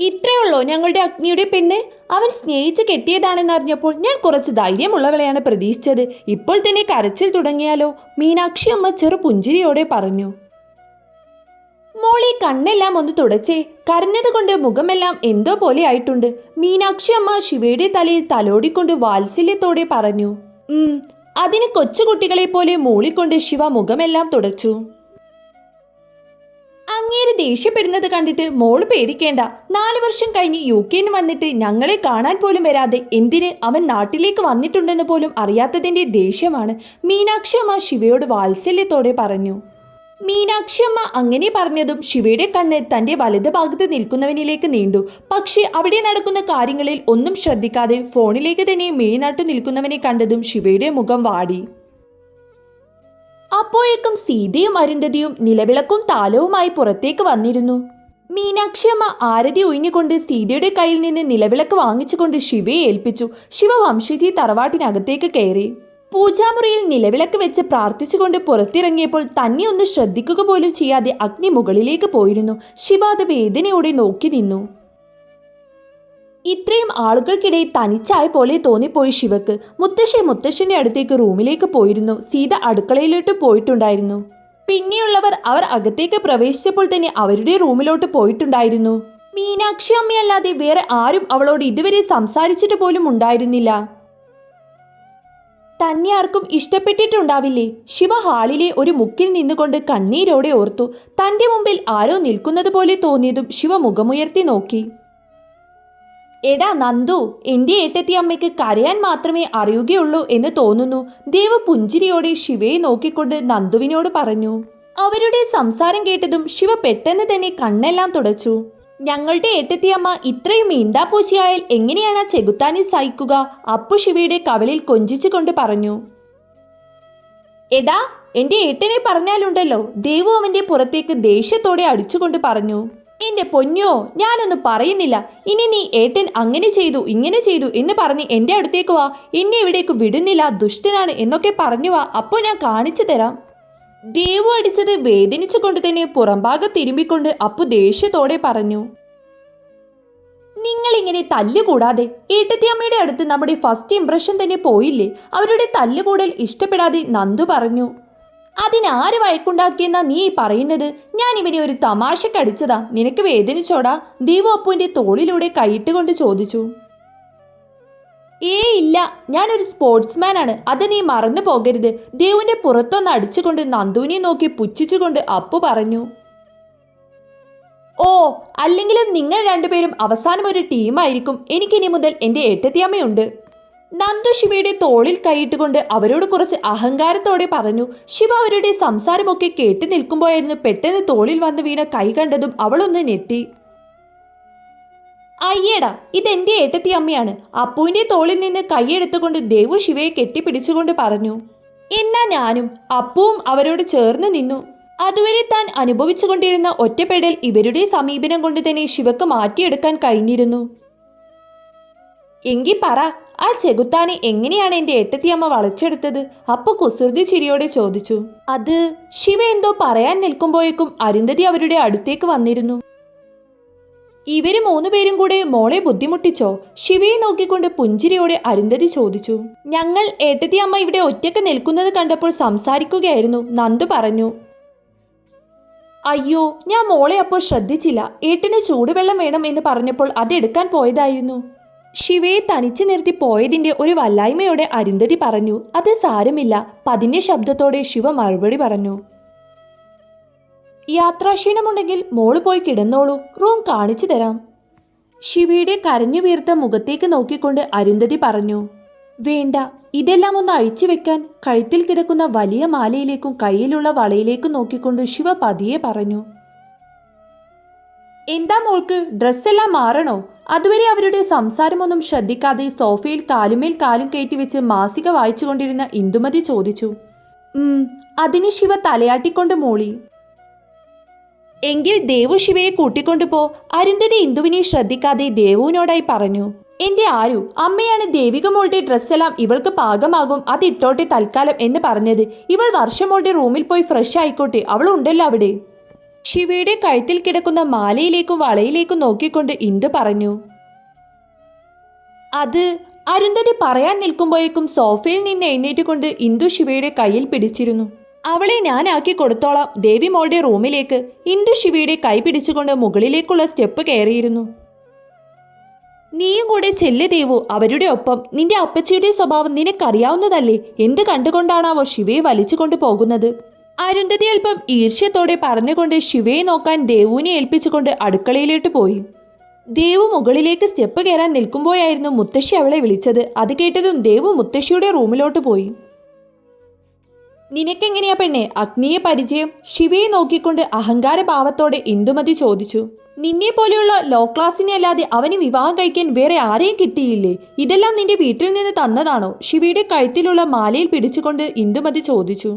ഇത്രയുള്ളോ ഞങ്ങളുടെ അഗ്നിയുടെ പെണ്ണ്? അവൻ സ്നേഹിച്ച് കെട്ടിയതാണെന്ന് അറിഞ്ഞപ്പോൾ ഞാൻ കുറച്ച് ധൈര്യമുള്ളവളെയാണ് പ്രതീക്ഷിച്ചത്. ഇപ്പോൾ തന്നെ കരച്ചിൽ തുടങ്ങിയാലോ? മീനാക്ഷി അമ്മ ചെറു പുഞ്ചിരിയോടെ പറഞ്ഞു. മോളി കണ്ണെല്ലാം ഒന്ന് തുടച്ചേ. കരഞ്ഞതുകൊണ്ട് മുഖമെല്ലാം എന്തോ പോലെ ആയിട്ടുണ്ട്. മീനാക്ഷി അമ്മ ശിവയുടെ തലയിൽ തലോടിക്കൊണ്ട് വാത്സല്യത്തോടെ പറഞ്ഞു. ഉം അതിന് കൊച്ചുകുട്ടികളെ പോലെ മൂളിക്കൊണ്ട് ശിവ മുഖമെല്ലാം തുടച്ചു. അങ്ങേര് ദേഷ്യപ്പെടുന്നത് കണ്ടിട്ട് മോൾ പേടിക്കേണ്ട. നാല് വർഷം കഴിഞ്ഞ് യു കെന്ന് വന്നിട്ട് ഞങ്ങളെ കാണാൻ പോലും വരാതെ എന്തിന് അവൻ നാട്ടിലേക്ക് വന്നിട്ടുണ്ടെന്ന് പോലും അറിയാത്തതിന്റെ ദേഷ്യമാണ്. മീനാക്ഷി അമ്മ ശിവയോട് വാത്സല്യത്തോടെ പറഞ്ഞു. മീനാക്ഷി അമ്മ അങ്ങനെ പറഞ്ഞതും ശിവയുടെ കണ്ണ് തന്റെ വലത് ഭാഗത്ത് നിൽക്കുന്നവനിലേക്ക് നീണ്ടു. പക്ഷേ അവിടെ നടക്കുന്ന കാര്യങ്ങളിൽ ഒന്നും ശ്രദ്ധിക്കാതെ ഫോണിലേക്ക് തന്നെ മേനാട്ടു നിൽക്കുന്നവനെ കണ്ടതും ശിവയുടെ മുഖം വാടി. അപ്പോഴേക്കും സീതയും അരുന്ധതിയും നിലവിളക്കും താലവുമായി പുറത്തേക്ക് വന്നിരുന്നു. മീനാക്ഷി അമ്മ ആരതി ഒഴിഞ്ഞുകൊണ്ട് സീതയുടെ കയ്യിൽ നിന്ന് നിലവിളക്ക് വാങ്ങിച്ചുകൊണ്ട് ശിവയെ ഏൽപ്പിച്ചു. ശിവ വംശജി തറവാട്ടിനകത്തേക്ക് കയറി. പൂജാമുറിയിൽ നിലവിളക്ക് വെച്ച് പ്രാർത്ഥിച്ചുകൊണ്ട് പുറത്തിറങ്ങിയപ്പോൾ തന്നെ ഒന്ന് ശ്രദ്ധിക്കുക പോലും ചെയ്യാതെ അഗ്നി മുകളിലേക്ക് പോയിരുന്നു. ശിവ അത് വേദനയോടെ നോക്കി നിന്നു. ഇത്രയും ആളുകൾക്കിടയിൽ തനിച്ചായ പോലെ തോന്നിപ്പോയി ശിവക്ക്. മുത്തശ്ശി മുത്തശ്ശന്റെ അടുത്തേക്ക് റൂമിലേക്ക് പോയിരുന്നു. സീത അടുക്കളയിലോട്ട് പോയിട്ടുണ്ടായിരുന്നു. പിന്നെയുള്ളവർ അവർ അകത്തേക്ക് പ്രവേശിച്ചപ്പോൾ തന്നെ അവരുടെ റൂമിലോട്ട് പോയിട്ടുണ്ടായിരുന്നു. മീനാക്ഷി അമ്മയല്ലാതെ വേറെ ആരും അവളോട് ഇതുവരെ സംസാരിച്ചിട്ട് പോലും ഉണ്ടായിരുന്നില്ല. തന്നെ ആർക്കും ഇഷ്ടപ്പെട്ടിട്ടുണ്ടാവില്ലേ? ശിവ ഹാളിലെ ഒരു മുക്കിൽ നിന്നുകൊണ്ട് കണ്ണീരോടെ ഓർത്തു. തന്റെ മുമ്പിൽ ആരോ നിൽക്കുന്നത് പോലെ തോന്നിയതും ശിവ മുഖമുയർത്തി നോക്കി. എടാ നന്ദു എന്റെ ഏട്ടത്തി അമ്മയ്ക്ക് കരയാൻ മാത്രമേ അറിയുകയുള്ളൂ എന്ന് തോന്നുന്നു. ദേവ് പുഞ്ചിരിയോടെ ശിവയെ നോക്കിക്കൊണ്ട് നന്ദുവിനോട് പറഞ്ഞു. അവരുടെ സംസാരം കേട്ടതും ശിവ പെട്ടെന്ന് തന്നെ കണ്ണെല്ലാം തുടച്ചു. ഞങ്ങളുടെ ഏട്ടത്തിയമ്മ ഇത്രയും മീണ്ടാപ്പൂച്ചയായാൽ എങ്ങനെയാണ് ചെകുത്താനി സഹിക്കുക? അപ്പു ശിവയുടെ കവളിൽ കൊഞ്ചിച്ചുകൊണ്ട് പറഞ്ഞു. എടാ എന്റെ ഏട്ടനെ പറഞ്ഞാലുണ്ടല്ലോ ദേവു അവന്റെ പുറത്തേക്ക് ദേഷ്യത്തോടെ അടിച്ചുകൊണ്ട് പറഞ്ഞു. എന്റെ പൊന്നോ ഞാനൊന്നും പറയുന്നില്ല. ഇനി നീ ഏട്ടൻ അങ്ങനെ ചെയ്തു ഇങ്ങനെ ചെയ്തു എന്ന് പറഞ്ഞ് എന്റെ അടുത്തേക്ക് വാ. എന്നെ ഇവിടേക്ക് വിടുന്നില്ല ദുഷ്ടനാണ് എന്നൊക്കെ പറഞ്ഞു വാ. അപ്പോൾ ഞാൻ കാണിച്ചു തരാം. ദേവു അടിച്ചത് വേദനിച്ചുകൊണ്ട് തന്നെ പുറംഭാഗം തിരുമ്പിക്കൊണ്ട് അപ്പു ദേഷ്യത്തോടെ പറഞ്ഞു നിങ്ങളിങ്ങനെ തല്ലുകൂടാതെ ഏട്ടത്തിയമ്മയുടെ അടുത്ത് നമ്മുടെ ഫസ്റ്റ് ഇംപ്രഷൻ തന്നെ പോയില്ലേ? അവരുടെ തല്ലുകൂടൽ ഇഷ്ടപ്പെടാതെ നന്ദു പറഞ്ഞു അതിനാര് വഴക്കുണ്ടാക്കിയെന്നാ നീ പറയുന്നത്? ഞാൻ ഇവനെ ഒരു തമാശ കടിച്ചതാ നിനക്ക് വേദനിച്ചോടാ. ദീവപ്പുവിന്റെ തോളിലൂടെ കൈയിട്ടുകൊണ്ട് ചോദിച്ചു. ഏ ഇല്ല. ഞാനൊരു സ്പോർട്സ്മാൻ ആണ് അത് നീ മറന്നു പോകരുത്. ദേവുവിന്റെ പുറത്തൊന്ന് അടിച്ചുകൊണ്ട് നന്ദുവിനെ നോക്കി പുച്ഛിച്ചുകൊണ്ട് അപ്പു പറഞ്ഞു. ഓ അല്ലെങ്കിലും നിങ്ങൾ രണ്ടുപേരും അവസാനം ഒരു ടീമായിരിക്കും. എനിക്കിനി മുതൽ എന്റെ ഏട്ടത്തിയമ്മയുണ്ട്. നന്ദു ശിവയുടെ തോളിൽ കൈയിട്ടുകൊണ്ട് അവരോട് കുറച്ച് അഹങ്കാരത്തോടെ പറഞ്ഞു ശിവ അവരുടെ സംസാരമൊക്കെ കേട്ടു നിൽക്കുമ്പോയായിരുന്നു പെട്ടെന്ന് തോളിൽ വന്ന് വീണ കൈ കണ്ടതും അവളൊന്ന് ഞെട്ടി. അയ്യടാ ഇതെന്റെ ഏട്ടത്തി അമ്മയാണ്. അപ്പുവിന്റെ തോളിൽ നിന്ന് കൈയെടുത്തുകൊണ്ട് ദേവു ശിവയെ കെട്ടിപ്പിടിച്ചുകൊണ്ട് പറഞ്ഞു എന്നാ ഞാനും അപ്പുവും അവരോട് ചേർന്ന് നിന്നു. അതുവരെ താൻ അനുഭവിച്ചുകൊണ്ടിരുന്ന ഒറ്റപ്പെടൽ ഇവരുടെ സമീപനം കൊണ്ട് തന്നെ ശിവക്ക് മാറ്റിയെടുക്കാൻ കഴിഞ്ഞിരുന്നു. എങ്കി പറ ആ ചെകുത്താനെ എങ്ങനെയാണ് എന്റെ എട്ടത്തിയമ്മ വളച്ചെടുത്തത്? അപ്പൊ കുസൃതി ചിരിയോടെ ചോദിച്ചു. അത് ശിവ എന്തോ പറയാൻ നിൽക്കുമ്പോഴേക്കും അരുന്ധതി അവരുടെ അടുത്തേക്ക് വന്നിരുന്നു. ഇവർ മൂന്നുപേരും കൂടെ മോളെ ബുദ്ധിമുട്ടിച്ചോ? ശിവയെ നോക്കിക്കൊണ്ട് പുഞ്ചിരിയോടെ അരുന്ധതി ചോദിച്ചു. ഞങ്ങൾ ഏട്ടത്തിയമ്മ ഇവിടെ ഒറ്റയ്ക്ക് നിൽക്കുന്നത് കണ്ടപ്പോൾ സംസാരിക്കുകയായിരുന്നു. നന്ദു പറഞ്ഞു. അയ്യോ ഞാൻ മോളെ അപ്പോൾ ശ്രദ്ധിച്ചില്ല. ഏട്ടന് ചൂടുവെള്ളം വേണം എന്ന് പറഞ്ഞപ്പോൾ അതെടുക്കാൻ പോയതായിരുന്നു. ശിവയെ തനിച്ചു നിർത്തി പോയതിന്റെ ഒരു വല്ലായ്മയോടെ അരുന്ധതി പറഞ്ഞു അത് സാരമില്ല. പതിന്റെ ശബ്ദത്തോടെ ശിവ മറുപടി പറഞ്ഞു. യാത്രാക്ഷീണമുണ്ടെങ്കിൽ മോൾ പോയി കിടന്നോളൂ. റൂം കാണിച്ചു തരാം. ശിവയുടെ കരഞ്ഞു വീർത്ത മുഖത്തേക്ക് നോക്കിക്കൊണ്ട് അരുന്ധതി പറഞ്ഞു വേണ്ട. ഇതെല്ലാം ഒന്ന് അഴിച്ചു വെക്കാൻ കഴുത്തിൽ കിടക്കുന്ന വലിയ മാലയിലേക്കും കയ്യിലുള്ള വളയിലേക്കും നോക്കിക്കൊണ്ട് ശിവ പതിയെ പറഞ്ഞു എന്താ മോൾക്ക്? ഡ്രസ്സെല്ലാം മാറണോ? അതുവരെ അവരുടെ സംസാരമൊന്നും ശ്രദ്ധിക്കാതെ സോഫയിൽ കാലുമേൽ കാലും കയറ്റി വെച്ച് മാസിക വായിച്ചുകൊണ്ടിരുന്ന ഇന്ദുമതി ചോദിച്ചു. അതിന് ശിവ തലയാട്ടിക്കൊണ്ട് മൂളി. എങ്കിൽ ദേവു ശിവയെ കൂട്ടിക്കൊണ്ടുപോ അരുന്ധതി ഇന്ദുവിനെ ശ്രദ്ധിക്കാതെ ദേവുവിനോടായി പറഞ്ഞു. എന്റെ ആരു അമ്മയാണ് ദേവിക മോളുടെ ഡ്രസ്സെല്ലാം ഇവൾക്ക് പാകമാകും അതിട്ടോട്ടെ തൽക്കാലം എന്ന് പറഞ്ഞത്. ഇവൾ വർഷമോളുടെ റൂമിൽ പോയി ഫ്രഷ് ആയിക്കോട്ടെ അവൾ ഉണ്ടല്ലോ അവിടെ. ശിവയുടെ കഴുത്തിൽ കിടക്കുന്ന മാലയിലേക്കും വളയിലേക്കും നോക്കിക്കൊണ്ട് ഇന്ദു പറഞ്ഞു അത് അരുന്ധതി പറയാൻ നിൽക്കുമ്പോഴേക്കും സോഫയിൽ നിന്ന് എഴുന്നേറ്റുകൊണ്ട് ഇന്ദു ശിവയുടെ കയ്യിൽ പിടിച്ചിരുന്നു. അവളെ ഞാനാക്കി കൊടുത്തോളാം. ദേവി മോളുടെ റൂമിലേക്ക്. ഇന്ദു ശിവയുടെ കൈ പിടിച്ചുകൊണ്ട് മുകളിലേക്കുള്ള സ്റ്റെപ്പ് കയറിയിരുന്നു. നീയും കൂടെ ചെല്ല് ദേവു. അവരുടെ ഒപ്പം. നിന്റെ അപ്പച്ചിയുടെ സ്വഭാവം നിനക്കറിയാവുന്നതല്ലേ? എന്ത് കണ്ടുകൊണ്ടാണാവോ ശിവയെ വലിച്ചുകൊണ്ട് പോകുന്നത്? അരുന്ധതി അല്പം ഈർഷ്യത്തോടെ പറഞ്ഞുകൊണ്ട് ശിവയെ നോക്കാൻ ദേവുവിനെ ഏൽപ്പിച്ചുകൊണ്ട് അടുക്കളയിലേക്ക് പോയി. ദേവു മുകളിലേക്ക് സ്റ്റെപ്പ് കയറാൻ നിൽക്കുമ്പോഴായിരുന്നു മുത്തശ്ശി അവളെ വിളിച്ചത്. അത് കേട്ടതും ദേവു മുത്തശ്ശിയുടെ റൂമിലോട്ട് പോയി. നിനക്കെങ്ങനെയാ പെണ്ണെ? അഗ്നിയെ പരിചയം? ശിവയെ നോക്കിക്കൊണ്ട് അഹങ്കാരഭാവത്തോടെ ഇന്ദുമതി ചോദിച്ചു. നിന്നെ പോലെയുള്ള ലോ ക്ലാസ്സിനെ അല്ലാതെ അവന് വിവാഹം കഴിക്കാൻ വേറെ ആരെയും കിട്ടിയില്ലേ? ഇതെല്ലാം നിന്റെ വീട്ടിൽ നിന്ന് തന്നതാണോ? ശിവയുടെ കഴുത്തിലുള്ള മാലയിൽ പിടിച്ചുകൊണ്ട് ഇന്ദുമതി ചോദിച്ചു.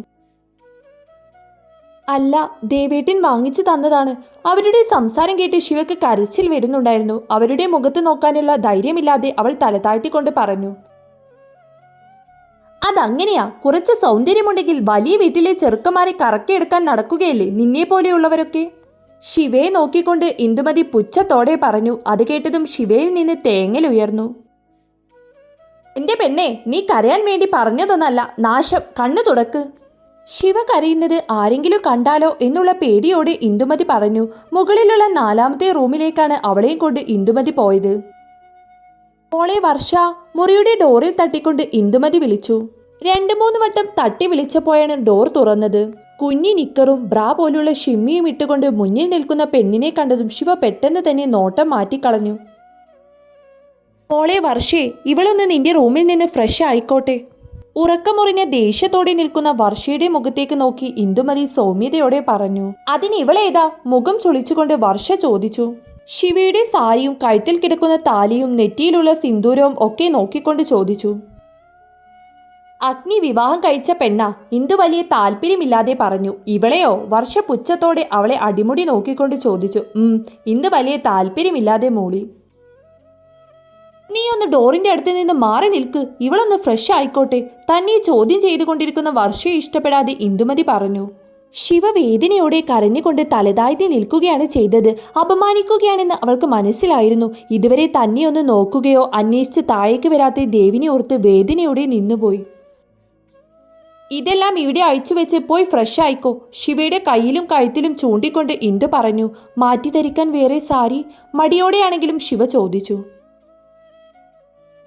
അല്ല ദേവേട്ടൻ വാങ്ങിച്ചു തന്നതാണ്. അവരുടെ സംസാരം കേട്ട് ശിവക്ക് കരച്ചിൽ വരുന്നുണ്ടായിരുന്നു. അവരുടെ മുഖത്ത് നോക്കാനുള്ള ധൈര്യമില്ലാതെ അവൾ തലതാഴ്ത്തിക്കൊണ്ട് പറഞ്ഞു. അതങ്ങനെയാ കുറച്ച് സൗന്ദര്യമുണ്ടെങ്കിൽ വലിയ വീട്ടിലെ ചെറുക്കന്മാരെ കറക്കിയെടുക്കാൻ നടക്കുകയല്ലേ നിന്നെ പോലെയുള്ളവരൊക്കെ? ശിവയെ നോക്കിക്കൊണ്ട് ഇന്ദുമതി പുച്ഛത്തോടെ പറഞ്ഞു. അത് കേട്ടതും ശിവയിൽ നിന്ന് തേങ്ങലുയർന്നു എന്റെ പെണ്ണെ നീ കരയാൻ വേണ്ടി പറഞ്ഞതൊന്നല്ല. നാശം കണ്ണു തുറക്ക്. ശിവ കരയുന്നത് ആരെങ്കിലും കണ്ടാലോ എന്നുള്ള പേടിയോടെ ഇന്ദുമതി പറഞ്ഞു മുകളിലുള്ള നാലാമത്തെ റൂമിലേക്കാണ് അവളെയും കൊണ്ട് ഇന്ദുമതി പോയത്. മോളെ വർഷ മുറിയുടെ ഡോറിൽ തട്ടിക്കൊണ്ട് ഇന്ദുമതി വിളിച്ചു. രണ്ടു മൂന്ന് വട്ടം തട്ടി വിളിച്ചപ്പോഴാണ് ഡോർ തുറന്നത്. കുഞ്ഞി നിക്കറും ബ്രാ പോലുള്ള ഷിമ്മിയും ഇട്ടുകൊണ്ട് മുന്നിൽ നിൽക്കുന്ന പെണ്ണിനെ കണ്ടതും ശിവ പെട്ടെന്ന് തന്നെ നോട്ടം മാറ്റിക്കളഞ്ഞു. മോളെ വർഷേ ഇവളൊന്ന് നിന്റെ റൂമിൽ നിന്ന് ഫ്രഷ് ആയിക്കോട്ടെ. ഉറക്കമുറിഞ്ഞ ദേഷ്യത്തോടെ നിൽക്കുന്ന വർഷയുടെ മുഖത്തേക്ക് നോക്കി ഇന്ദുമതി സൗമ്യതയോടെ പറഞ്ഞു അതിന് ഇവളേതാ? മുഖം ചുളിച്ചുകൊണ്ട് വർഷ ചോദിച്ചു. ശിവയുടെ സാരിയും കഴുത്തിൽ കിടക്കുന്ന താലിയും നെറ്റിയിലുള്ള സിന്ദൂരവും ഒക്കെ നോക്കിക്കൊണ്ട് ചോദിച്ചു അഗ്നി വിവാഹം കഴിച്ച പെണ്ണ? ഇന്ദു വലിയ താല്പര്യമില്ലാതെ പറഞ്ഞു ഇവളെയോ? വർഷ പുച്ഛത്തോടെ അവളെ അടിമുടി നോക്കിക്കൊണ്ട് ചോദിച്ചു ഉം ഇന്ദു വലിയ താല്പര്യമില്ലാതെ മൂളി. നീ ഒന്ന് ഡോറിന്റെ അടുത്ത് നിന്ന് മാറി നിൽക്ക്. ഇവളൊന്ന് ഫ്രഷ് ആയിക്കോട്ടെ. തന്നെ ചോദ്യം ചെയ്തുകൊണ്ടിരിക്കുന്ന വർഷയെ ഇഷ്ടപ്പെടാതെ ഇന്ദുമതി പറഞ്ഞു. ശിവവേദനയോടെ കരഞ്ഞുകൊണ്ട് തലതാഴ്ത്തി നിൽക്കുകയാണ് ചെയ്തത്. അപമാനിക്കുകയാണെന്ന് അവൾക്ക് മനസ്സിലായിരുന്നു. ഇതുവരെ തന്നെ ഒന്ന് നോക്കുകയോ അന്വേഷിച്ച് താഴേക്ക് വരാത്ത ദേവിനെ ഓർത്ത് വേദനയോടെ നിന്നുപോയി. ഇതെല്ലാം ഇവിടെ അഴിച്ചു വെച്ച് പോയി ഫ്രഷ് ആയിക്കോ. ശിവയുടെ കയ്യിലും കഴുത്തിലും ചൂണ്ടിക്കൊണ്ട് ഇന്ദു പറഞ്ഞു മാറ്റി ധരിക്കാൻ വേറെ സാരി? മടിയോടെയാണെങ്കിലും ശിവ ചോദിച്ചു.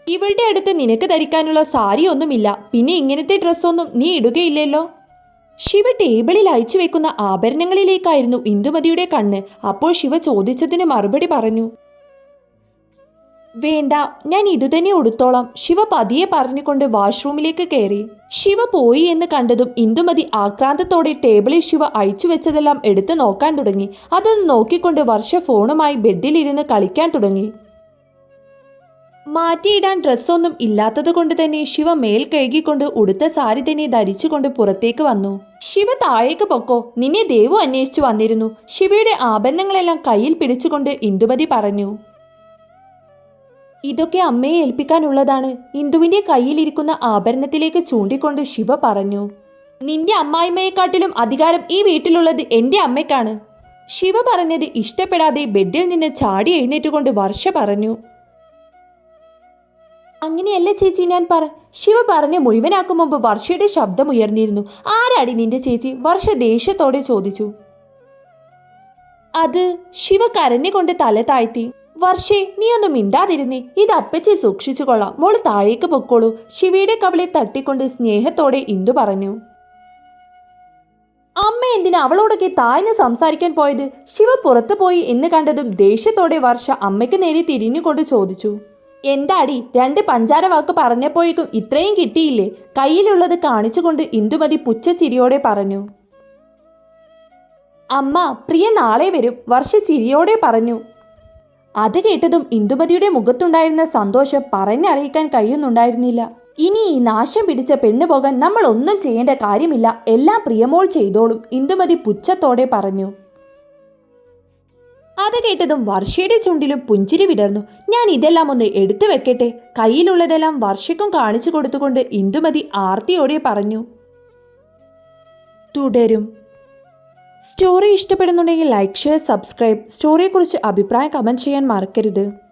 ഇവളുടെ അടുത്ത് നിനക്ക് ധരിക്കാനുള്ള സാരി ഒന്നുമില്ല. പിന്നെ ഇങ്ങനത്തെ ഡ്രസ്സൊന്നും നീ ഇടുകയില്ലല്ലോ. ശിവ ടേബിളിൽ അയച്ചു വെക്കുന്ന ആഭരണങ്ങളിലേക്കായിരുന്നു ഇന്ദുമതിയുടെ കണ്ണ്. അപ്പോൾ ശിവ ചോദിച്ചതിന് മറുപടി പറഞ്ഞു. വേണ്ട ഞാൻ ഇതുതന്നെ ഉടുത്തോളാം ശിവ പതിയെ പറഞ്ഞുകൊണ്ട് വാഷ്റൂമിലേക്ക് കയറി. ശിവ പോയി എന്ന് കണ്ടതും ഇന്ദുമതി ആക്രാന്തത്തോടെ ടേബിളിൽ ശിവ അഴിച്ചു വെച്ചതെല്ലാം എടുത്തു നോക്കാൻ തുടങ്ങി. അതൊന്ന് നോക്കിക്കൊണ്ട് വർഷ ഫോണുമായി ബെഡിലിരുന്ന് കളിക്കാൻ തുടങ്ങി. മാറ്റിയിടാൻ ഡ്രസ്സൊന്നും ഇല്ലാത്തത് കൊണ്ട് തന്നെ ശിവ മേൽ കഴുകിക്കൊണ്ട് ഉടുത്ത സാരി തന്നെ ധരിച്ചുകൊണ്ട് പുറത്തേക്ക് വന്നു. ശിവ താഴേക്ക് പൊക്കോ നിന്നെ ദേവു അന്വേഷിച്ചു വന്നിരുന്നു. ശിവയുടെ ആഭരണങ്ങളെല്ലാം കയ്യിൽ പിടിച്ചുകൊണ്ട് ഇന്ദുമതി പറഞ്ഞു. ഇതൊക്കെ അമ്മയെ ഏൽപ്പിക്കാനുള്ളതാണ്. ഇന്ദുവിന്റെ കയ്യിലിരിക്കുന്ന ആഭരണത്തിലേക്ക് ചൂണ്ടിക്കൊണ്ട് ശിവ പറഞ്ഞു. നിന്റെ അമ്മായിമ്മയെക്കാട്ടിലും അധികാരം ഈ വീട്ടിലുള്ളത് എന്റെ അമ്മയ്ക്കാണ്. ശിവ പറഞ്ഞത് ഇഷ്ടപ്പെടാതെ ബെഡിൽ നിന്ന് ചാടി എഴുന്നേറ്റുകൊണ്ട് വർഷ പറഞ്ഞു. അങ്ങനെയല്ല ചേച്ചി ഞാൻ പറ. ശിവ പറഞ്ഞ് മുഴുവനാക്കും മുമ്പ് വർഷയുടെ ശബ്ദം ഉയർന്നിരുന്നു. ആരാടി നിന്റെ ചേച്ചി? വർഷ ദേഷ്യത്തോടെ ചോദിച്ചു. അത് ശിവ കരഞ്ഞുകൊണ്ട് തല താഴ്ത്തി. വർഷേ നീ ഒന്നും മിണ്ടാതിരുന്നേ. ഇത് അപ്പച്ചി സൂക്ഷിച്ചു കൊള്ളാം. മോൾ താഴേക്ക് പൊക്കോളൂ. ശിവയുടെ കവളെ തട്ടിക്കൊണ്ട് സ്നേഹത്തോടെ ഇന്ദു പറഞ്ഞു. അമ്മ എന്തിനാ അവളോടൊക്കെ താഴ്ന്ന് സംസാരിക്കാൻ പോയത്? ശിവ പുറത്തു പോയി എന്ന് കണ്ടതും ദേഷ്യത്തോടെ വർഷ അമ്മയ്ക്ക് നേരെ തിരിഞ്ഞുകൊണ്ട് ചോദിച്ചു. എന്താടി രണ്ട് പഞ്ചാര വാക്ക് പറഞ്ഞപ്പോഴേക്കും ഇത്രയും കിട്ടിയില്ലേ? കയ്യിലുള്ളത് കാണിച്ചുകൊണ്ട് ഇന്ദുമതി പുച്ഛച്ചിരിയോടെ പറഞ്ഞു. അമ്മ പ്രിയ നാളെ വരും. വർഷ ചിരിയോടെ പറഞ്ഞു. അത് കേട്ടതും ഇന്ദുമതിയുടെ മുഖത്തുണ്ടായിരുന്ന സന്തോഷം പറഞ്ഞറിയിക്കാൻ കഴിയുന്നുണ്ടായിരുന്നില്ല. ഇനി ഈ നാശം പിടിച്ച പെണ്ണു പോകാൻ നമ്മൾ ഒന്നും ചെയ്യേണ്ട കാര്യമില്ല. എല്ലാം പ്രിയമോൾ ചെയ്തോളും ഇന്ദുമതി പുച്ഛത്തോടെ പറഞ്ഞു. അത് കേട്ടതും വർഷയുടെ ചുണ്ടിലും പുഞ്ചിരി വിടർന്നു. ഞാൻ ഇതെല്ലാം ഒന്ന് എടുത്തു വെക്കട്ടെ. കയ്യിലുള്ളതെല്ലാം വർഷയ്ക്കും കാണിച്ചു കൊടുത്തുകൊണ്ട് ഇന്ദുമതി ആർത്തിയോടെ പറഞ്ഞു. തുടരും. സ്റ്റോറി ഇഷ്ടപ്പെടുന്നുണ്ടെങ്കിൽ ലൈക്ക് ഷെയർ സബ്സ്ക്രൈബ്. സ്റ്റോറിയെക്കുറിച്ച് അഭിപ്രായം കമന്റ് ചെയ്യാൻ മറക്കരുത്.